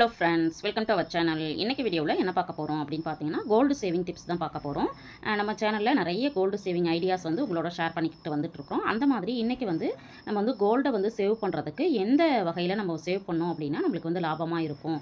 Hello friends welcome to our channel இன்றைக்கி வீடியோவில் என்ன பார்க்க போகிறோம் அப்படின்னு பார்த்தீங்கன்னா கோல்டு சேவிங் டிப்ஸ் தான் பார்க்க போகிறோம் நம்ம சேனலில் நிறைய கோல்டு சேவிங் ஐடியாஸ் வந்து உங்களோட ஷேர் பண்ணிக்கிட்டு வந்துட்டுருக்கோம் அந்த மாதிரி இன்றைக்கி வந்து நம்ம வந்து கோல்டை வந்து சேவ் பண்ணுறதுக்கு எந்த வகையில் நம்ம சேவ் பண்ணோம் அப்படின்னா நம்மளுக்கு வந்து லாபமாக இருக்கும்.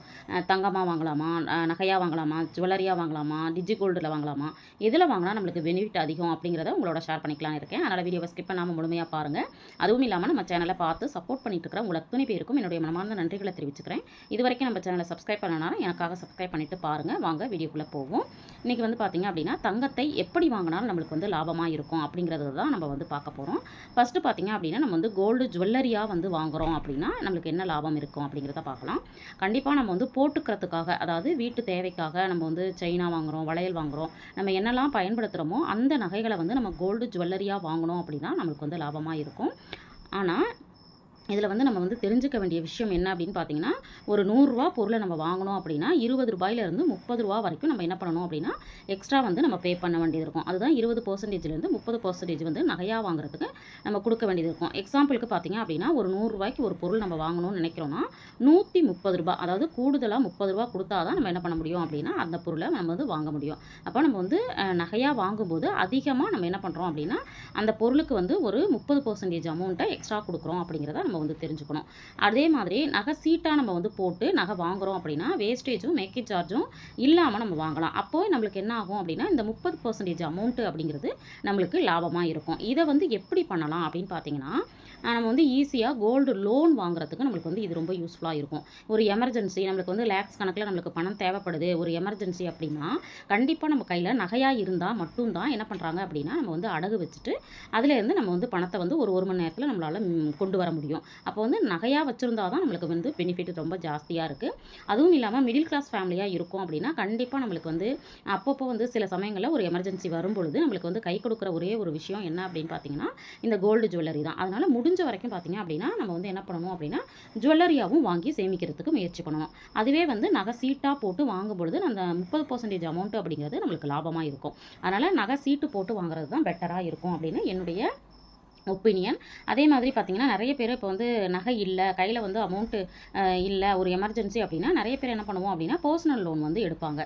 தங்கமாக வாங்கலாமா? நகையாக வாங்கலாமா? ஜுவல்லரியாக வாங்கலாமா? டிஜி கோல்டில் வாங்கலாமா? எதில் வாங்கினா நம்மளுக்கு பெனிஃபிட் அதிகம் அப்படிங்கிறத உங்களோட ஷேர் பண்ணிக்கலாம் இருக்கேன். அதனால் வீடியோவை ஸ்கிப் பண்ணாமல் முழுமையாக பாருங்கள் அதுவும் இல்லாமல் நம்ம சேனலை பார்த்து சப்போர்ட் பண்ணிட்டு இருக்கிற உங்கள் அத்தனை பேருக்கும் என்னுடைய மனமார்ந்த நன்றிகளை தெரிவிச்சுக்கிறேன். இது வரைக்கும் நம்ம சேனலை சப்ஸ்கிரைப் பண்ணனாலும் எனக்காக சப்ஸ்கிரைப் பண்ணிட்டு பாருங்கள் வாங்க வீடியோக்குள்ளே போவோம். இன்றைக்கி வந்து பார்த்தீங்க அப்படின்னா தங்கத்தை எப்படி வாங்கினாலும் நம்மளுக்கு வந்து லாபமாக இருக்கும் அப்படிங்கிறது தான் நம்ம வந்து பார்க்க போகிறோம் ஃபஸ்ட்டு பார்த்தீங்க அப்படின்னா நம்ம வந்து கோல்டு ஜுவல்லரியாக வந்து வாங்குறோம் அப்படின்னா நம்மளுக்கு என்ன லாபம் இருக்கும் அப்படிங்கிறத பார்க்கலாம். கண்டிப்பாக நம்ம வந்து போட்டுக்கிறதுக்காக அதாவது வீட்டு தேவைக்காக நம்ம வந்து செயினாக வாங்குகிறோம் வளையல் வாங்குறோம் நம்ம என்னெல்லாம் பயன்படுத்துகிறோமோ அந்த நகைகளை வந்து நம்ம கோல்டு ஜுவல்லரியாக வாங்கினோம் அப்படின்னா நம்மளுக்கு வந்து லாபமாக இருக்கும். ஆனால் இதில் வந்து நம்ம வந்து தெரிஞ்சுக்க வேண்டிய விஷயம் என்ன அப்படின்னு பார்த்தீங்கன்னா ஒரு நூறுரூவா பொருளை நம்ம வாங்கணும் அப்படின்னா இருபது ரூபாயிலேருந்து முப்பது ரூபா வரைக்கும் நம்ம என்ன பண்ணணும் அப்படின்னா எக்ஸ்ட்ரா வந்து நம்ம பே பண்ண வேண்டியது இருக்கும். அதுதான் இருபது பர்சன்டேஜ்லேருந்து முப்பது பர்சன்டேஜ் வந்து நகையாக வாங்குறதுக்கு நம்ம கொடுக்க வேண்டியது இருக்கும். எக்ஸாம்பிளுக்கு பார்த்தீங்க அப்படின்னா ஒரு நூறுரூவாய்க்கு ஒரு பொருள் நம்ம வாங்கணும்னு நினைக்கிறோன்னா நூற்றி முப்பது ரூபா அதாவது கூடுதலாக முப்பது ரூபா கொடுத்தா தான் நம்ம என்ன பண்ண முடியும் அப்படின்னா அந்த பொருளை நம்ம வந்து வாங்க முடியும். அப்போ நம்ம வந்து நகையாக வாங்கும்போது அதிகமாக நம்ம என்ன பண்ணுறோம் அப்படின்னா அந்த பொருளுக்கு வந்து ஒரு முப்பது பர்சன்டேஜ் அமௌண்ட்டை எக்ஸ்ட்ரா கொடுக்குறோம் அப்படிங்கிறத நம்ம வந்து தெரிஞ்சுக்கணும். அதே மாதிரி நகை சீட்டாக நம்ம வந்து போட்டு நகை வாங்குறோம் அப்படின்னா வேஸ்டேஜும் மேக்கேஜ் சார்ஜும் இல்லாமல் நம்ம வாங்கலாம். அப்போ நம்மளுக்கு என்ன ஆகும் அப்படின்னா இந்த முப்பது பர்சன்டேஜ் அமௌண்ட்டு அப்படிங்கிறது நம்மளுக்கு லாபமாக இருக்கும். இதை வந்து எப்படி பண்ணலாம் அப்படின்னு பார்த்தீங்கன்னா நம்ம வந்து ஈஸியாக கோல்டு லோன் வாங்குறதுக்கு நம்மளுக்கு வந்து இது ரொம்ப யூஸ்ஃபுல்லாக இருக்கும். ஒரு எமர்ஜென்சி நம்மளுக்கு வந்து லேக்ஸ் கணக்கில் நம்மளுக்கு பணம் தேவைப்படுது. ஒரு எமர்ஜென்சி அப்படின்னா கண்டிப்பாக நம்ம கையில் நகையாக இருந்தால் மட்டும்தான் என்ன பண்ணுறாங்க அப்படின்னா நம்ம வந்து அடகு வச்சுட்டு அதுலேருந்து நம்ம வந்து பணத்தை வந்து ஒரு ஒரு மணி நேரத்தில் நம்மளால் கொண்டு வர முடியும். அப்போ வந்து நகையாக வச்சுருந்தா தான் நம்மளுக்கு வந்து பெனிஃபிட் ரொம்ப ஜாஸ்தியாக இருக்குது அதுவும் இல்லாமல் மிடில் கிளாஸ் ஃபேமிலியாக இருக்கும் அப்படின்னா கண்டிப்பாக நம்மளுக்கு வந்து அப்பப்போ வந்து சில சமயங்களில் ஒரு எமர்ஜென்சி வரும்பொழுது நம்மளுக்கு வந்து கை கொடுக்குற ஒரே ஒரு விஷயம் என்ன அப்படின்னு பார்த்தீங்கன்னா இந்த கோல்டு ஜுவல்லரி தான். அதனால் முடிஞ்ச வரைக்கும் பார்த்தீங்க அப்படின்னா நம்ம வந்து என்ன பண்ணணும் அப்படின்னா ஜுவல்லரியாகவும் வாங்கி சேமிக்கிறதுக்கு முயற்சி பண்ணணும். அதுவே வந்து நகை சீட்டாக போட்டு வாங்கும் பொழுது அந்த முப்பது பர்சன்டேஜ் அமௌண்ட் அப்படிங்கிறது நம்மளுக்கு லாபமாக இருக்கும். அதனால் நகை சீட்டு போட்டு வாங்குறது தான் பெட்டராக இருக்கும் அப்படின்னு என்னுடைய ஒப்பீனியன். அதே மாதிரி பார்த்திங்கன்னா நிறைய பேர் இப்போ வந்து நகை இல்லை கையில் வந்து அமௌண்ட்டு இல்லை ஒரு எமர்ஜென்சி அப்படின்னா நிறைய பேர் என்ன பண்ணுவோம் அப்படின்னா பர்சனல் லோன் வந்து எடுப்பாங்க.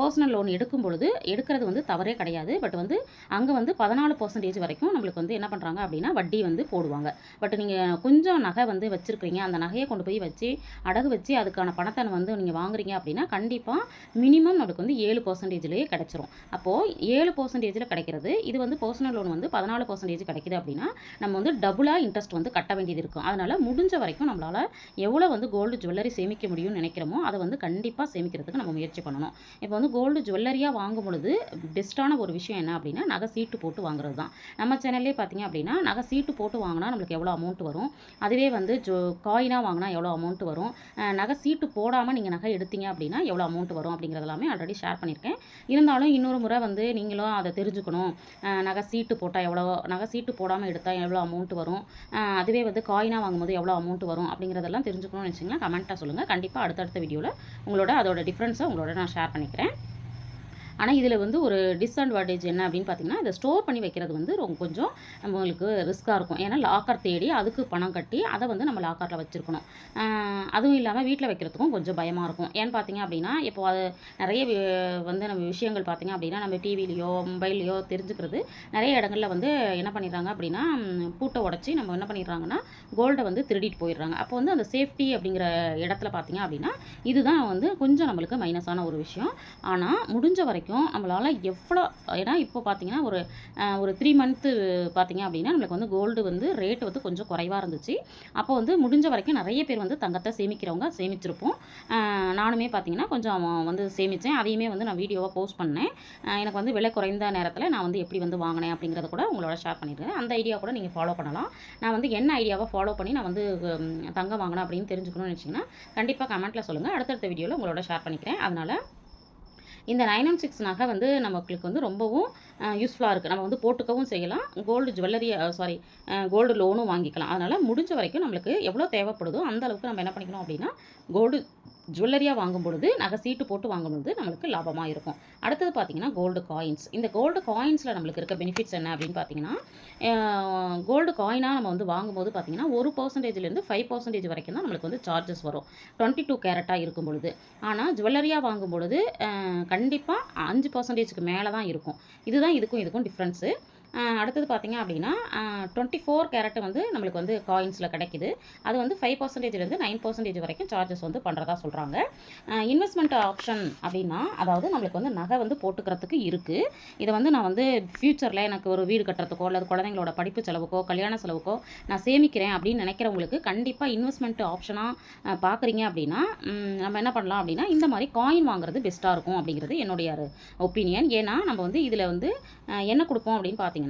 பர்சனல் லோன் எடுக்கும் பொழுது எடுக்கிறது வந்து தவறே கிடையாது. பட் வந்து அங்கே வந்து பதினாலு பர்சன்டேஜ் வரைக்கும் நம்மளுக்கு வந்து என்ன பண்ணுறாங்க அப்படின்னா வட்டி வந்து போடுவாங்க. பட் நீங்கள் கொஞ்சம் நகை வந்து வச்சுருக்கீங்க அந்த நகையை கொண்டு போய் வச்சு அடகு வச்சு அதுக்கான பணத்தை வந்து நீங்கள் வாங்குறீங்க அப்படின்னா கண்டிப்பாக மினிமம் நம்மளுக்கு வந்து ஏழு பர்சன்டேஜ்லேயே கிடச்சிரும். அப்போது ஏழு பர்சன்டேஜில் கிடைக்கிறது இது வந்து பர்சனல் லோன் வந்து பதினாலு பர்சன்டேஜ் கிடைக்குது அப்படின்னா நம்ம வந்து டபுளாக இன்ட்ரெஸ்ட் வந்து கட்ட வேண்டியது இருக்கும். அதனால் முடிஞ்ச வரைக்கும் நம்மளால் எவ்வளோ வந்து கோல்டு ஜுவல்லரி சேமிக்க முடியும்னு நினைக்கிறோமோ அதை வந்து கண்டிப்பாக சேமிக்கிறதுக்கு நம்ம முயற்சி பண்ணணும். இப்போ வந்து கோல்டு ஜுவல்லரியாக வாங்கும் பொழுது பெஸ்ட்டான ஒரு விஷயம் என்ன அப்படின்னா நகை சீட்டு போட்டு வாங்குறது தான். நம்ம சேனல்லே பார்த்தீங்க அப்படின்னா நகை சீட்டு போட்டு வாங்கினா நம்மளுக்கு எவ்வளோ அமௌண்ட் வரும்? அதுவே வந்து ஜோ காயினாக வாங்கினா எவ்வளோ அமௌண்ட் வரும்? நகை சீட்டு போடாமல் நீங்கள் நகை எடுத்தீங்க அப்படின்னா எவ்வளோ அமௌண்ட் வரும் அப்படிங்கிறதெல்லாமே ஆல்ரெடி ஷேர் பண்ணியிருக்கேன். இருந்தாலும் இன்னொரு முறை வந்து நீங்களும் அதை தெரிஞ்சுக்கணும். நகை சீட்டு போட்டால் எவ்வளோ நகை சீட்டு போடாமல் எடுத்து எடுத்தால் எவ்வளோ அமௌண்ட் வரும்? அதுவே வந்து காயினாக வாங்கும்போது எவ்வளோ அமௌண்ட் வரும் அப்படிங்கிறதெல்லாம் தெரிஞ்சுக்கணும்னு வச்சிங்கன்னா கமெண்ட்டாக சொல்லுங்கள் கண்டிப்பாக அடுத்தடுத்த வீடியோவில் உங்களோட அதோட டிஃப்ரென்ஸை உங்களோட நான் ஷேர் பண்ணிக்கிறேன். ஆனால் இதில் வந்து ஒரு டிஸ்அட்வான்டேஜ் என்ன அப்படின்னு பார்த்தீங்கன்னா இதை ஸ்டோர் பண்ணி வைக்கிறது வந்து ரொம்ப கொஞ்சம் நம்மளுக்கு ரிஸ்க்காக இருக்கும். ஏன்னா லாக்கர் தேடி அதுக்கு பணம் கட்டி அதை வந்து நம்ம லாக்கரில் வச்சுருக்கணும். அதுவும் இல்லாமல் வீட்டில் வைக்கிறதுக்கும் கொஞ்சம் பயமாக இருக்கும். ஏன்னு பார்த்தீங்க அப்படின்னா இப்போ அது நிறைய வந்து நம்ம விஷயங்கள் பார்த்தீங்க அப்படின்னா நம்ம டிவிலையோ மொபைல்லையோ தெரிஞ்சுக்கிறது நிறைய இடங்களில் வந்து என்ன பண்ணிடுறாங்க அப்படின்னா பூட்டை உடச்சி நம்ம என்ன பண்ணிடுறாங்கன்னா கோல்டை வந்து திருடிட்டு போயிடுறாங்க. அப்போ வந்து அந்த சேஃப்டி அப்படிங்கிற இடத்துல பார்த்தீங்க அப்படின்னா இதுதான் வந்து கொஞ்சம் நம்மளுக்கு மைனஸான ஒரு விஷயம். ஆனால் முடிஞ்ச வரைக்கும் நம்மளால் எவ்வளோ ஏன்னா இப்போ பார்த்தீங்கன்னா ஒரு ஒரு த்ரீ மந்த்து பார்த்தீங்க அப்படின்னா நம்மளுக்கு வந்து கோல்டு வந்து ரேட் வந்து கொஞ்சம் குறைவாக இருந்துச்சு. அப்போ வந்து முடிஞ்ச வரைக்கும் நிறைய பேர் வந்து தங்கத்தை சேமிக்கிறவங்க சேமிச்சிருப்போம். நானுமே பார்த்தீங்கன்னா கொஞ்சம் வந்து சேமித்தேன் அதையுமே வந்து நான் வீடியோவாக போஸ்ட் பண்ணேன். எனக்கு வந்து விலை குறைந்த நேரத்தில் நான் வந்து எப்படி வந்து வாங்கினேன் அப்படிங்கிறத கூட உங்களோட ஷேர் பண்ணியிருக்கேன் அந்த ஐடியா கூட நீங்கள் ஃபாலோ பண்ணலாம். நான் வந்து என்ன ஐடியாவை ஃபாலோ பண்ணி நான் வந்து தங்கம் வாங்கினேன் அப்படின்னு தெரிஞ்சுக்கணும்னு நினச்சிங்கன்னா கண்டிப்பாக கமெண்ட்டில் சொல்லுங்கள் அடுத்தடுத்த வீடியோவில் உங்களோட ஷேர் பண்ணிக்கிறேன். அதனால் இந்த நைன் ஒன் சிக்ஸ் நகை வந்து நம்மளுக்கு வந்து ரொம்பவும் யூஸ்ஃபுல்லாக இருக்குது நம்ம வந்து போட்டுக்கவும் செய்யலாம். கோல்டு ஜுவல்லரி சாரி கோல்டு லோனும் வாங்கிக்கலாம். அதனால் முடிஞ்ச வரைக்கும் நம்மளுக்கு எவ்வளோ தேவைப்படுதோ அந்த அளவுக்கு நம்ம என்ன பண்ணிக்கணும் அப்படின்னா கோல்டு ஜுவல்லரியாக வாங்கும் பொழுது நகை சீட்டு போட்டு வாங்கும் பொழுது நம்மளுக்கு லாபமாக இருக்கும். அடுத்தது பார்த்தீங்கன்னா கோல்டு காயின்ஸ் இந்த கோல்டு காயின்ஸில் நம்மளுக்கு இருக்க பெனிஃபிட்ஸ் என்ன அப்படின்னு பார்த்தீங்கன்னா கோல்டு காயினாக நம்ம வந்து வாங்கும்போது பார்த்தீங்கன்னா ஒரு பர்சன்டேஜ்லேருந்து ஃபைவ் பர்சன்டேஜ் வரைக்கும் தான் நம்மளுக்கு வந்து சார்ஜஸ் வரும். டுவெண்ட்டி டூ கேரட்டாக இருக்கும் பொழுது ஆனால் ஜுவல்லரியாக வாங்கும் பொழுது கண்டிப்பாக அஞ்சு பர்சன்டேஜ்க்கு மேலே தான் இருக்கும். இதுதான் இதுக்கும் இதுக்கும் டிஃப்ரென்ஸு அடுத்தது பார்த்திங்க அப்படின்னா டுவெண்ட்டி ஃபோர் கேரட் வந்து நம்மளுக்கு வந்து காயின்ஸில் கிடைக்குது. அது வந்து ஃபைவ் பர்சன்டேஜ்லேருந்து நைன் பர்சன்டேஜ் வரைக்கும் சார்ஜஸ் வந்து பண்ணுறதா சொல்கிறாங்க இன்வெஸ்ட்மெண்ட் ஆப்ஷன் அப்படின்னா அதாவது நம்மளுக்கு வந்து நகை வந்து போட்டுக்கிறதுக்கு இருக்குது இதை வந்து நான் வந்து ஃப்யூச்சரில் எனக்கு ஒரு வீடு கட்டுறதுக்கோ அல்லது குழந்தைங்களோட படிப்பு செலவுக்கோ கல்யாண செலவுக்கோ நான் சேமிக்கிறேன் அப்படின்னு நினைக்கிறவங்களுக்கு கண்டிப்பாக இன்வெஸ்ட்மெண்ட் ஆப்ஷனாக பார்க்குறீங்க அப்படின்னா நம்ம என்ன பண்ணலாம் அப்படின்னா இந்த மாதிரி காயின் வாங்குறது பெஸ்ட்டாக இருக்கும் அப்படிங்கிறது என்னுடைய ஒப்பீனியன் ஏன்னா நம்ம வந்து இதில் வந்து என்ன கொடுப்போம் அப்படின்னு பார்த்தீங்கன்னா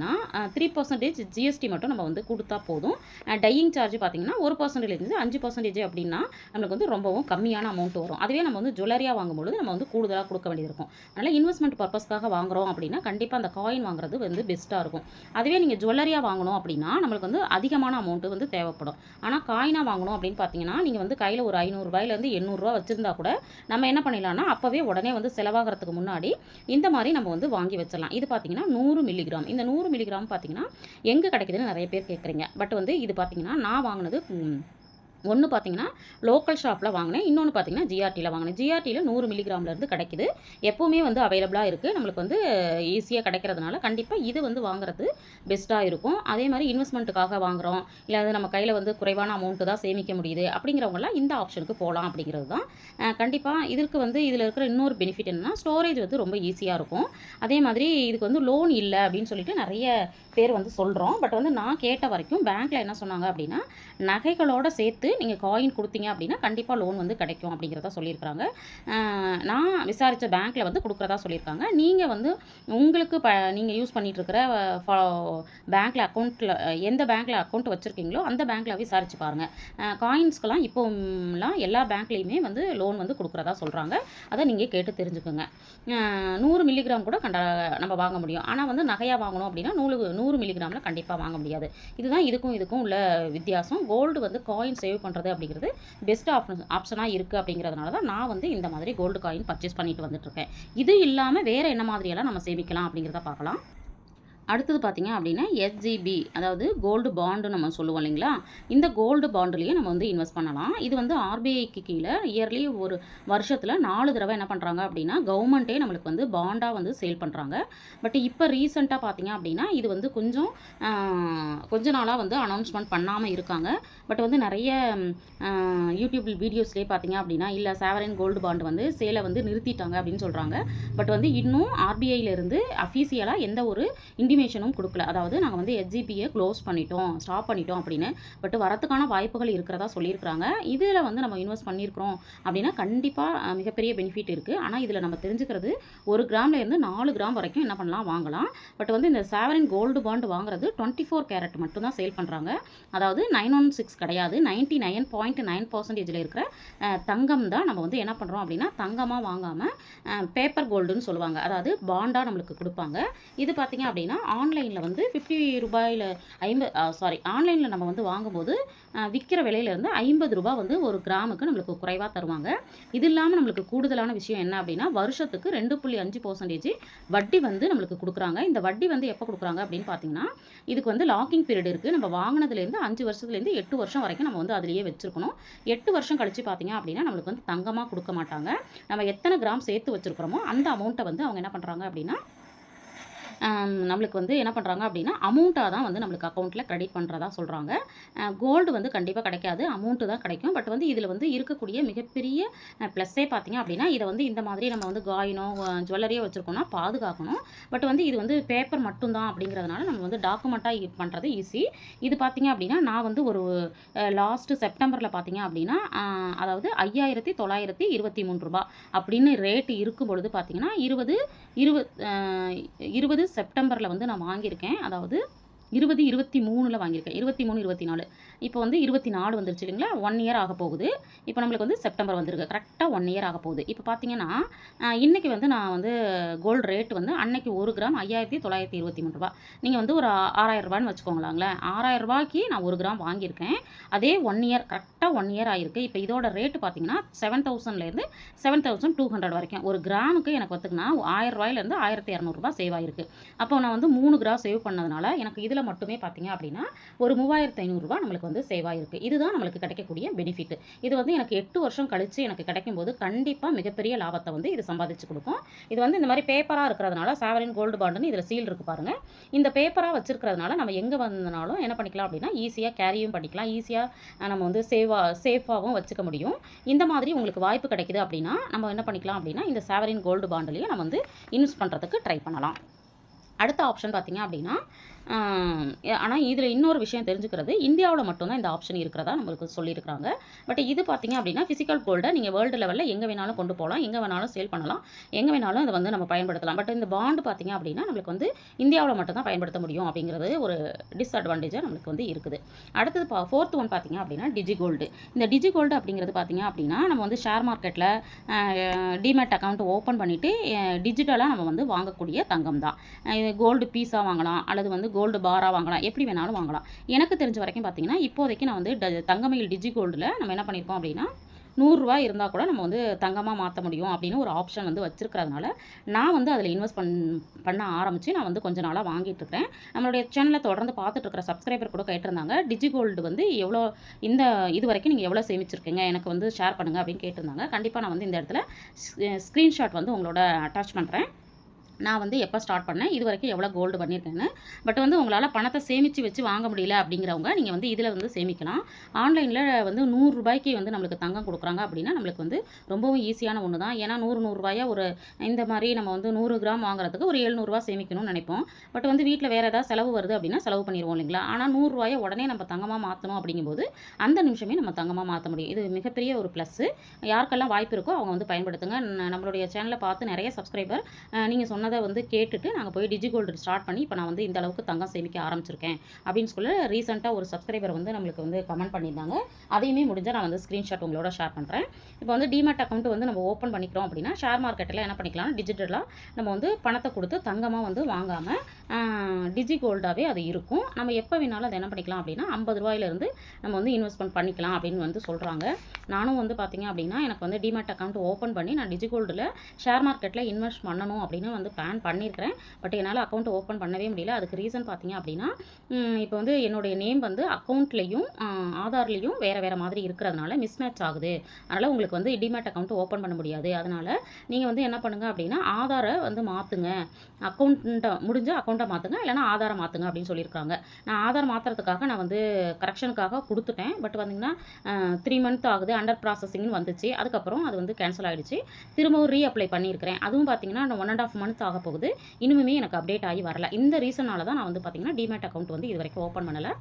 த்ரீ பர்சன்டேஜ் ஜிஎஸ்டி மட்டும் நம்ம வந்து கொடுத்தா போதும். டையிங் சார்ஜ் பார்த்தீங்கன்னா ஒரு பர்சன்டேஜ் அஞ்சு பர்சன்டேஜ் அப்படின்னா நம்மளுக்கு வந்து ரொம்பவும் கம்மியான அமௌண்ட் வரும். அதுவே நம்ம வந்து ஜுவல்லரியாக வாங்கும்பொழுது நம்ம வந்து கூடுதலாக கொடுக்க வேண்டியது இருக்கும் அதனால் இன்வெஸ்ட்மெண்ட் பர்பஸ்க்காக வாங்குறோம் அப்படின்னா கண்டிப்பாக அந்த காயின் வாங்குறது வந்து பெஸ்ட்டாக இருக்கும். அதுவே நீங்கள் ஜுவல்லரியாக வாங்கணும் அப்படின்னா நம்மளுக்கு வந்து அதிகமான அமௌண்ட்டு வந்து தேவைப்படும். ஆனால் காயினாக வாங்கணும் அப்படின்னு பார்த்தீங்கன்னா நீங்கள் வந்து கையில் ஒரு ஐநூறுரூவாயிலேருந்து எண்ணூறுரூவா வச்சுருந்தா கூட நம்ம என்ன பண்ணிடலாம்னா அப்போவே உடனே வந்து செலவாகிறதுக்கு முன்னாடி இந்த மாதிரி நம்ம வந்து வாங்கி வச்சிடலாம். இது பார்த்தீங்கன்னா நூறு மில்லிகிராம் இந்த நூறு மில்லிகிராம் பார்த்தீங்கன்னா எங்கே கிடைக்குதுன்னு நிறைய பேர் கேட்குறீங்க பட் வந்து இது பார்த்தீங்கன்னா நான் வாங்கினது ஒன்று பார்த்தீங்கன்னா லோக்கல் ஷாப்பில் வாங்கினேன். இன்னொன்று பார்த்தீங்கன்னா ஜிஆர்டியில் வாங்கினேன். ஜிஆர்டியில் நூறு மில்லிகிராம்லேருந்து கிடைக்குது. எப்போவுமே வந்து அவைலபிளாக இருக்குது நம்மளுக்கு வந்து ஈஸியாக கிடைக்கிறதுனால கண்டிப்பாக இது வந்து வாங்குறது பெஸ்ட்டாக இருக்கும். அதே மாதிரி இன்வெஸ்ட்மெண்ட்டுக்காக வாங்குறோம். இல்லை அது நம்ம கையில் வந்து குறைவான அமௌண்ட்டு தான் சேமிக்க முடியுது. அப்படிங்கிறவங்களாம் இந்த ஆப்ஷனுக்கு போகலாம் அப்படிங்கிறது தான். கண்டிப்பாக இதற்கு வந்து இதில் இருக்கிற இன்னொரு பெனிஃபிட் என்னன்னா ஸ்டோரேஜ் வந்து ரொம்ப ஈஸியாக இருக்கும். அதே மாதிரி இதுக்கு வந்து லோன் இல்லை அப்படின்னு சொல்லிட்டு நிறைய பேர் வந்து சொல்கிறோம் பட் வந்து நான் கேட்ட வரைக்கும் பேங்க்கில் என்ன சொன்னாங்க அப்படின்னா நகைகளோட சேர்த்து நீங்கள் காயின் கொடுத்தீங்க அப்படின்னா கண்டிப்பாக லோன் வந்து கிடைக்கும் அப்படிங்கிறத சொல்லியிருக்காங்க நான் விசாரித்த பேங்க்கில் வந்து கொடுக்குறதா சொல்லியிருக்காங்க. நீங்கள் வந்து உங்களுக்கு ப நீங்கள் யூஸ் பண்ணிகிட்ருக்கிற பேங்க்கில் அக்கௌண்ட்டில் எந்த பேங்க்கில் அக்கௌண்ட் வச்சுருக்கீங்களோ அந்த பேங்க்கில் விசாரிச்சு பாருங்கள் காயின்ஸ்க்கெலாம் இப்போலாம் எல்லா பேங்க்லேயுமே வந்து லோன் வந்து கொடுக்குறதா சொல்கிறாங்க அதை நீங்கள் கேட்டு தெரிஞ்சுக்கோங்க. நூறு மில்லிகிராம் கூட கண்ட நம்ம வாங்க முடியும். ஆனால் வந்து நகையாக வாங்கணும் அப்படின்னா நூறு நூறு மில்லிகிராமில் கண்டிப்பாக வாங்க முடியாது. இதுதான் இதுக்கும் இதுக்கும் உள்ள வித்தியாசம். கோல்டு வந்து காயின் சேவ் சேவ் பண்ணுறது அப்படிங்கிறது பெஸ்ட் ஆப்ஷன் ஆப்ஷனாக இருக்குது அப்படிங்கிறதுனால தான் நான் வந்து இந்த மாதிரி கோல்டு காயின் பர்ச்சேஸ் பண்ணிட்டு வந்துட்டுருக்கேன் இது இல்லாமல் வேறு என்ன மாதிரியெல்லாம் நம்ம சேமிக்கலாம் அப்படிங்கிறத பார்க்கலாம். அடுத்தது பார்த்தீங்க அப்படின்னா எஸ்ஜிபி அதாவது கோல்டு பாண்டு நம்ம சொல்லுவோம் இல்லைங்களா? இந்த கோல்டு பாண்டுலேயே நம்ம வந்து இன்வெஸ்ட் பண்ணலாம். இது வந்து ஆர்பிஐக்கு கீழே இயர்லி ஒரு வருஷத்தில் நாலு தடவை என்ன பண்ணுறாங்க அப்படின்னா கவர்மெண்ட்டே நம்மளுக்கு வந்து பாண்டாக வந்து சேல் பண்ணுறாங்க பட் இப்போ ரீசெண்டாக பார்த்தீங்க அப்படின்னா இது வந்து கொஞ்சம் கொஞ்ச நாளாக வந்து அனௌன்ஸ்மெண்ட் பண்ணாமல் இருக்காங்க. பட் வந்து நிறைய யூடியூப் வீடியோஸ்லேயே பார்த்தீங்க அப்படின்னா இல்லை சேவரின் கோல்டு பாண்டு வந்து சேலை வந்து நிறுத்திட்டாங்க அப்படின்னு சொல்கிறாங்க பட் வந்து இன்னும் ஆர்பிஐலேருந்து அஃபீஷியலாக எந்த ஒரு இன்டிமேஷனும் கொடுக்கல. அதாவது நாங்கள் வந்து எஸ்ஜிபியை க்ளோஸ் பண்ணிட்டோம் ஸ்டாப் பண்ணிட்டோம் அப்படின்னு. பட் வரத்துக்கான வாய்ப்புகள் இருக்கிறதா சொல்லியிருக்கிறாங்க. இதில் வந்து நம்ம இன்வெஸ்ட் பண்ணியிருக்கிறோம் அப்படின்னா கண்டிப்பாக மிகப்பெரிய பெனிஃபிட் இருக்குது ஆனால் இதில் நம்ம தெரிஞ்சுக்கிறது ஒரு கிராம்லேருந்து நாலு கிராம் வரைக்கும் என்ன பண்ணலாம் வாங்கலாம். பட் வந்து இந்த சாவரின் கோல்டு பாண்ட் வாங்குறது டுவெண்ட்டி ஃபோர் கேரட் மட்டும் தான் சேல் பண்ணுறாங்க அதாவது நைன் ஒன் சிக்ஸ் கிடையாது. நைன்ட்டி நைன் பாயிண்ட் நைன் பர்சன்டேஜில் இருக்கிற தங்கம் தான் நம்ம வந்து என்ன பண்ணுறோம் அப்படின்னா தங்கமாக வாங்காமல் பேப்பர் கோல்டுன்னு சொல்லுவாங்க. அதாவது பாண்டாக நம்மளுக்கு கொடுப்பாங்க. இது பார்த்திங்க அப்படின்னா ஆன்லைனில் வந்து ஃபிஃப்டி ரூபாயில் ஐம்பது சாரி ஆன்லைனில் நம்ம வந்து வாங்கும்போது விற்கிற விலையிலேருந்து ஐம்பது ரூபாய் வந்து ஒரு கிராமுக்கு நம்மளுக்கு குறைவாக தருவாங்க. இது இல்லாமல் நம்மளுக்கு கூடுதலான விஷயம் என்ன அப்படின்னா வருஷத்துக்கு ரெண்டு புள்ளி அஞ்சு பர்சன்டேஜ் வட்டி வந்து நம்மளுக்கு கொடுக்குறாங்க. இந்த வட்டி வந்து எப்போ கொடுக்குறாங்க அப்படின்னு பார்த்தீங்கன்னா இதுக்கு வந்து லாக்கிங் பீரியட் இருக்குது நம்ம வாங்கினதுலேருந்து அஞ்சு வருஷத்துலேருந்து எட்டு வருஷம் வரைக்கும் நம்ம வந்து அதிலேயே வச்சுருக்கணும். எட்டு வருஷம் கழித்து பார்த்தீங்க அப்படின்னா நம்மளுக்கு வந்து தங்கமாக கொடுக்க மாட்டாங்க. நம்ம எத்தனை கிராம் சேர்த்து வச்சுருக்கிறோமோ அந்த அமௌண்ட்டை வந்து அவங்க என்ன பண்ணுறாங்க அப்படின்னா நம்மளுக்கு வந்து என்ன பண்ணுறாங்க அப்படின்னா அமௌண்ட்டாக தான் வந்து நம்மளுக்கு அக்கௌண்ட்டில் கிரெடிட் பண்ணுறதா சொல்கிறாங்க கோல்டு வந்து கண்டிப்பாக கிடைக்காது அமௌண்ட்டு தான் கிடைக்கும். பட் வந்து இதில் வந்து இருக்கக்கூடிய மிகப்பெரிய ப்ளஸ்ஸே பார்த்தீங்க அப்படின்னா இதை வந்து இந்த மாதிரி நம்ம வந்து காயினோ ஜுவல்லரியோ வச்சுருக்கோம்னா பாதுகாக்கணும். பட் வந்து இது வந்து பேப்பர் மட்டும்தான் அப்படிங்கிறதுனால நம்ம வந்து டாக்குமெண்ட்டாக பண்ணுறது ஈஸி இது பார்த்தீங்க அப்படின்னா நான் வந்து ஒரு லாஸ்ட்டு செப்டம்பரில் பார்த்தீங்க அப்படின்னா அதாவது ஐயாயிரத்தி தொள்ளாயிரத்தி இருபத்தி மூணு ரூபா அப்படின்னு ரேட்டு இருக்கும் பொழுது பார்த்தீங்கன்னா இருபது இருபது இருபது செப்டம்பரில் வந்து நான் வாங்கியிருக்கேன். அதாவது இருபது இருபத்தி மூணில் வாங்கியிருக்கேன். இருபத்தி மூணு இருபத்தி நாலு. இப்போ வந்து இருபத்தி நாலு வந்துருச்சு இல்லைங்களா? ஒன் இயர் ஆக போகுது. இப்போ நம்மளுக்கு வந்து செப்டம்பர் வந்திருக்கு. கரெக்டாக ஒன் இயர் ஆக போகுது. இப்போ பார்த்தீங்கன்னா இன்றைக்கி வந்து நான் வந்து கோல்டு ரேட் வந்து அன்னைக்கு ஒரு கிராம் ஐயாயிரத்தி தொள்ளாயிரத்தி இருபத்தி மூணு ரூபா நீங்கள் வந்து ஒரு ஆறாயிரம் ரூபான்னு வச்சுக்கோங்களாங்களேன். ஆறாயிரம் ரூபாய்க்கு நான் ஒரு கிராம் வாங்கியிருக்கேன். அதே ஒன் இயர் கரெக்டாக ஒன் இயர் ஆகிருக்கு இப்போ இதோட ரேட்டு பார்த்தீங்கன்னா செவன் தௌசண்ட்லேருந்து செவன் தௌசண்ட் டூ ஹண்ட்ரட் வரைக்கும். ஒரு கிராமுக்கு எனக்கு பார்த்துக்கினா ஆயிரம் ரூபாயிலேருந்து ஆயிரத்தி இரநூறுபா சேவ் ஆகிருக்கு அப்போ நான் வந்து மூணு கிராம் சேவ் பண்ணதுனால எனக்கு இதில் மட்டுமே பார்த்தீங்க அப்படின்னா ஒரு மூவாயிரத்து ஐநூறுரூவா நம்மளுக்கு வந்து சேவ் இருக்குது இதுதான் நம்மளுக்கு கிடைக்கக்கூடிய பெனிஃபிட் இது வந்து எனக்கு எட்டு வருஷம் கழித்து எனக்கு கிடைக்கும் போது கண்டிப்பாக மிகப்பெரிய லாபத்தை வந்து இது சம்பாதிச்சு கொடுக்கும். இது வந்து இந்த மாதிரி பேப்பராக இருக்கிறதுனால சாவரின் கோல்டு பாண்டுன்னு இதில் சீல் இருக்குது பாருங்கள் இந்த பேப்பராக வச்சுருக்கிறதுனால நம்ம எங்கே வந்தனாலும் என்ன பண்ணிக்கலாம் அப்படின்னா ஈஸியாக கேரியும் பண்ணிக்கலாம். ஈஸியாக நம்ம வந்து சேவாக சேஃபாகவும் வச்சுக்க முடியும். இந்த மாதிரி உங்களுக்கு வாய்ப்பு கிடைக்குது அப்படின்னா நம்ம என்ன பண்ணிக்கலாம் அப்படின்னா இந்த சாவரின் கோல்டு பாண்டுலேயும் நம்ம வந்து இன்வெஸ்ட் பண்ணுறதுக்கு ட்ரை பண்ணலாம். அடுத்த ஆப்ஷன் பார்த்திங்க அப்படின்னா ஆனால் இதில் இன்னொரு விஷயம் தெரிஞ்சுக்கிறது இந்தியாவில் மட்டும்தான் இந்த ஆப்ஷன் இருக்கிறதா நம்மளுக்கு சொல்லியிருக்கிறாங்க. பட் இது பார்த்தீங்க அப்படின்னா ஃபிசிக்கல் கோல்டை நீங்கள் வேர்ல்டு லெவலில் எங்கே வேணாலும் கொண்டு போகலாம் எங்கே வேணாலும் சேல் பண்ணலாம் எங்கே வேணாலும் அதை வந்து நம்ம பயன்படுத்தலாம். பட் இந்த பாண்டு பார்த்தீங்க அப்படின்னா நம்மளுக்கு வந்து இந்தியாவில் மட்டும்தான் பயன்படுத்த முடியும் அப்படிங்கிறது ஒரு டிஸ்அட்வான்டேஜாக நம்மளுக்கு வந்து இருக்குது. அடுத்தது பா ஃபோர்த் ஒன் பார்த்தீங்க அப்படின்னா டிஜி கோல்டு இந்த டிஜி கோல்டு அப்படிங்கிறது பார்த்தீங்க அப்படின்னா நம்ம வந்து ஷேர் மார்க்கெட்டில் டிமேட் அக்கௌண்ட் ஓப்பன் பண்ணிவிட்டு டிஜிட்டலாக நம்ம வந்து வாங்கக்கூடிய தங்கம் தான் கோல்டு பீஸாக வாங்கலாம் அல்லது வந்து கோல்டு பாராக வாங்கலாம் எப்படி வேணாலும் வாங்கலாம். எனக்கு தெரிஞ்ச வரைக்கும் பார்த்தீங்கன்னா இப்போதைக்கு நான் வந்து ட- தங்கமயில் டிஜி கோல்டில் நம்ம என்ன பண்ணியிருக்கோம் அப்படின்னா நூறுரூவா இருந்தால் கூட நம்ம வந்து தங்கமாக மாற்ற முடியும் அப்படின்னு ஒரு ஆப்ஷன் வந்து வச்சுருக்கிறதுனால நான் வந்து அதில் இன்வெஸ்ட் பண் பண்ண ஆரம்பித்து நான் வந்து கொஞ்ச நாளாக வாங்கிட்டு இருக்கிறேன். நம்மளுடைய சேனலை தொடர்ந்து பார்த்துட்டு இருக்கிற சப்ஸ்கிரைபர் கூட கேட்டிருந்தாங்க டிஜி கோல்டு வந்து எவ்வளோ இந்த இது வரைக்கும் நீங்கள் எவ்வளோ சேமிச்சிருக்கீங்க எனக்கு வந்து ஷேர் பண்ணுங்கள் அப்படின்னு கேட்டிருந்தாங்க. கண்டிப்பாக நான் வந்து இந்த இடத்துல ஸ்க்ரீன்ஷாட் வந்து உங்களோட அட்டாச் பண்ணுறேன் நான் வந்து எப்போ ஸ்டார்ட் பண்ணேன்? இது வரைக்கும் எவ்வளோ கோல்டு பண்ணியிருக்கேன்னு பட் வந்து உங்களால் பணத்தை சேமித்து வச்சு வாங்க முடியல அப்படிங்கிறவங்க நீங்கள் வந்து இதில் வந்து சேமிக்கலாம். ஆன்லைனில் வந்து நூறுரூபாய்க்கு வந்து நம்மளுக்கு தங்கம் கொடுக்குறாங்க அப்படின்னா நம்மளுக்கு வந்து ரொம்பவும் ஈஸியான ஒன்று தான் ஏன்னா நூறு நூறுரூவாயா ஒரு இந்த மாதிரி நம்ம வந்து நூறு கிராம் வாங்குறதுக்கு ஒரு எழுநூறுவா சேமிக்கணும்னு நினைப்போம். பட் வந்து வீட்டில் வேறு ஏதாவது செலவு வருது அப்படின்னா செலவு பண்ணிடுவோம் இல்லைங்களா? ஆனால் நூறுரூவாயை உடனே நம்ம தங்கமாக மாற்றணும் அப்படிங்கும்போது அந்த நிமிஷமே நம்ம தங்கமாக மாற்ற முடியும். இது மிகப்பெரிய ஒரு ப்ளஸ்ஸு யாருக்கெல்லாம் வாய்ப்பு இருக்கோ அவங்க வந்து பயன்படுத்துங்க. நம்மளுடைய சேனலை பார்த்து நிறைய சப்ஸ்கிரைபர் நீங்கள் சொன்ன சொன்னதை வந்து கேட்டுட்டு நாங்கள் போய் டிஜி கோல்டு ஸ்டார்ட் பண்ணி இப்போ நான் வந்து இந்த அளவுக்கு தங்கம் சேமிக்க ஆரம்பிச்சிருக்கேன் அப்படின்னு சொல்லி ரீசெண்டாக ஒரு சப்ஸ்கிரைபர் வந்து நம்மளுக்கு வந்து கமெண்ட் பண்ணியிருந்தாங்க. அதையுமே முடிஞ்சால் நான் வந்து ஸ்க்ரீன்ஷாட் உங்களோட ஷேர் பண்ணுறேன் இப்போ வந்து டிமேட் அக்கௌண்ட் வந்து நம்ம ஓப்பன் பண்ணிக்கிறோம் அப்படின்னா ஷேர் மார்க்கெட்டில் என்ன பண்ணிக்கலாம்? டிஜிட்டலாக நம்ம வந்து பணத்தை கொடுத்து தங்கமாக வந்து வாங்காமல் டிஜி கோல்டாகவே அது இருக்கும். நம்ம எப்போ வேணாலும் அதை என்ன பண்ணிக்கலாம் அப்படின்னா ஐம்பது ரூபாயிலிருந்து நம்ம வந்து இன்வெஸ்ட்மெண்ட் பண்ணிக்கலாம் அப்படின்னு வந்து சொல்கிறாங்க நானும் வந்து பார்த்தீங்க அப்படின்னா எனக்கு வந்து டிமேட் அக்கௌண்ட் ஓப்பன் பண்ணி நான் டிஜி கோல்டில் ஷேர் மார்க்கெட்டில் இன்வெஸ்ட் பண்ணணும் அப்படின்னு வந்து பிளான் பண்ணியிருக்கிறேன் பட் என்னால் அக்கௌண்ட் ஓப்பன் பண்ணவே முடியல. அதுக்கு ரீசன் பார்த்தீங்க அப்படின்னா இப்போ வந்து என்னுடைய நேம் வந்து அக்கௌண்ட்லேயும் ஆதார்லேயும் வேறு வேறு மாதிரி இருக்கிறதுனால மிஸ்மேட்ச் ஆகுது. அதனால் உங்களுக்கு வந்து டிமேட் அக்கௌண்ட் ஓப்பன் பண்ண முடியாது. அதனால் நீங்கள் வந்து என்ன பண்ணுங்கள் அப்படின்னா ஆதாரை வந்து மாற்றுங்க அக்கௌண்ட்டை முடிஞ்ச அக்கௌண்ட்டை மாற்றுங்க இல்லைனா ஆதாரை மாற்றுங்க அப்படின்னு சொல்லியிருக்காங்க. நான் ஆதார் மாற்றுறதுக்காக நான் வந்து கரெக்ஷனுக்காக கொடுத்துட்டேன். பட் வந்தீங்கன்னா த்ரீ மந்த் ஆகுது. அண்டர் ப்ராசஸிங்னு வந்துச்சு. அதுக்கப்புறம் அது வந்து கேன்சல் ஆகிடுச்சு திரும்பவும் ரீஅப்ளை பண்ணியிருக்கிறேன். அதுவும் பார்த்தீங்கன்னா ஒன் அண்ட் ஆஃப் மந்த் ஆக போகுது. இன்னுமே எனக்கு அப்டேட் ஆகி வரல. இந்த ரீசனால் தான் நான் வந்து பார்த்திங்கன்னா டிமேட் அக்கௌண்ட் வந்து இது வரைக்கும் ஓப்பன் பண்ணலை.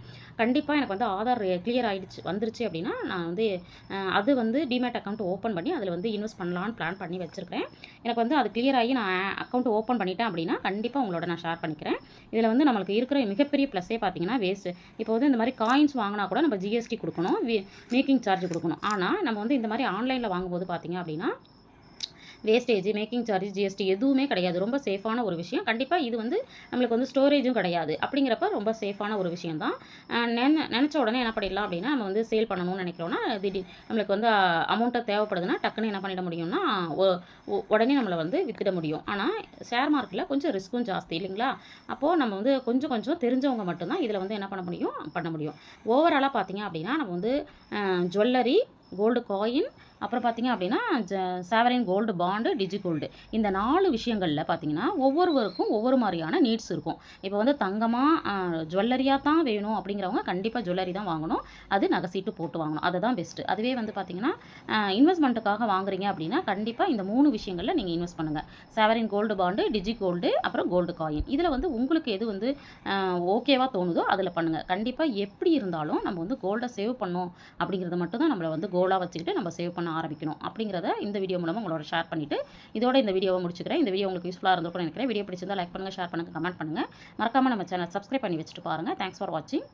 கண்டிப்பாக எனக்கு வந்து ஆதார் கிளியர் ஆகிடுச்சு வந்துருச்சு அப்படின்னா நான் வந்து அது வந்து டிமேட் அக்கௌண்ட் ஓப்பன் பண்ணி அதில் வந்து இன்வெஸ்ட் பண்ணலான்னு பிளான் பண்ணி வச்சுருக்கிறேன். எனக்கு வந்து அது கிளியர் ஆகி நான் அக்கௌண்ட் ஓப்பன் பண்ணிட்டேன் அப்படின்னா கண்டிப்பாக உங்களோட நான் ஷேர் பண்ணிக்கிறேன். இதில் வந்து நம்மளுக்கு இருக்கிற மிகப்பெரிய ப்ளஸ்ஸே பார்த்தீங்கன்னா வேஸ்ட்டு இப்போ வந்து இந்த மாதிரி காயின்ஸ் வாங்கினா கூட நம்ம ஜிஎஸ்டி கொடுக்கணும் மேக்கிங் சார்ஜ் கொடுக்கணும். ஆனால் நம்ம வந்து இந்த மாதிரி ஆன்லைனில் வாங்கும்போது பார்த்திங்க அப்படின்னா வேஸ்டேஜ் மேக்கிங் சார்ஜ் ஜிஎஸ்டி எதுவுமே கிடையாது. ரொம்ப சேஃபான ஒரு விஷயம். கண்டிப்பாக இது வந்து நம்மளுக்கு வந்து ஸ்டோரேஜும் கிடையாது. அப்படிங்கிறப்ப ரொம்ப சேஃபான ஒரு விஷயம் தான் நின நினச்ச உடனே என்ன பண்ணிடலாம் அப்படின்னா நம்ம வந்து சேல் பண்ணணும்னு நினைக்கிறோன்னா திடீர் நம்மளுக்கு வந்து அமௌண்ட்டை தேவைப்படுதுன்னா டக்குன்னு என்ன பண்ணிட முடியும்னா உடனே நம்மளை வந்து வித்துட முடியும். ஆனால் ஷேர் மார்க்கெட்டில் கொஞ்சம் ரிஸ்க்கும் ஜாஸ்தி இல்லைங்களா? அப்போது நம்ம வந்து கொஞ்சம் கொஞ்சம் தெரிஞ்சவங்க மட்டும்தான் இதில் வந்து என்ன பண்ண முடியும்? பண்ண முடியும். ஓவராலாக பார்த்தீங்க அப்படின்னா நம்ம வந்து ஜுவல்லரி கோல்டு காயின் அப்புறம் பார்த்தீங்க அப்படின்னா ஜ sovereign gold bond digi gold இந்த நாலு விஷயங்களில் பார்த்தீங்கன்னா ஒவ்வொருவருக்கும் ஒவ்வொரு மாதிரியான நீட்ஸ் இருக்கும். இப்போ வந்து தங்கமாக ஜுவல்லரியாக தான் வேணும் அப்படிங்கிறவங்க கண்டிப்பாக ஜுவல்லரி தான் வாங்கணும். அது நகை சீட்டு போட்டு வாங்கணும். அதுதான் பெஸ்ட்டு அதுவே வந்து பார்த்திங்கன்னா இன்வெஸ்ட்மெண்ட்டுக்காக வாங்குறீங்க அப்படின்னா கண்டிப்பாக இந்த மூணு விஷயங்களில் நீங்கள் இன்வெஸ்ட் பண்ணுங்கள் sovereign gold bond digi gold அப்புறம் கோல்டு காயின் இதில் வந்து உங்களுக்கு எது வந்து ஓகேவாக தோணுதோ அதில் பண்ணுங்கள் கண்டிப்பாக எப்படி இருந்தாலும் நம்ம வந்து கோல்டை சேவ் பண்ணோம் அப்படிங்கிறது மட்டும் தான் நம்மளை வந்து கோலாக வச்சுக்கிட்டு நம்ம சேவ் பண்ண ஆரம்பிக்கணும் அப்படிங்கிறத இந்த வீடியோ மூலமாக உங்களோட ஷேர் பண்ணிவிட்டு இதோட இந்த வீடியோவை முடிச்சுக்கிறேன். இந்த வீடியோ உங்களுக்கு யூஸ்ஃபுல்லாக இருந்திருக்கும்னு நினைக்கிறேன். வீடியோ பிடிச்சிருந்தா லைக் பண்ணுங்கள் ஷேர் பண்ணுங்கள் கமெண்ட் பண்ணுங்கள் மறக்காமல் நம்ம சேனல் சப்ஸ்கிரைப் பண்ணி வச்சுட்டு பாருங்கள் தேங்க்ஸ் ஃபார் வாட்சிங்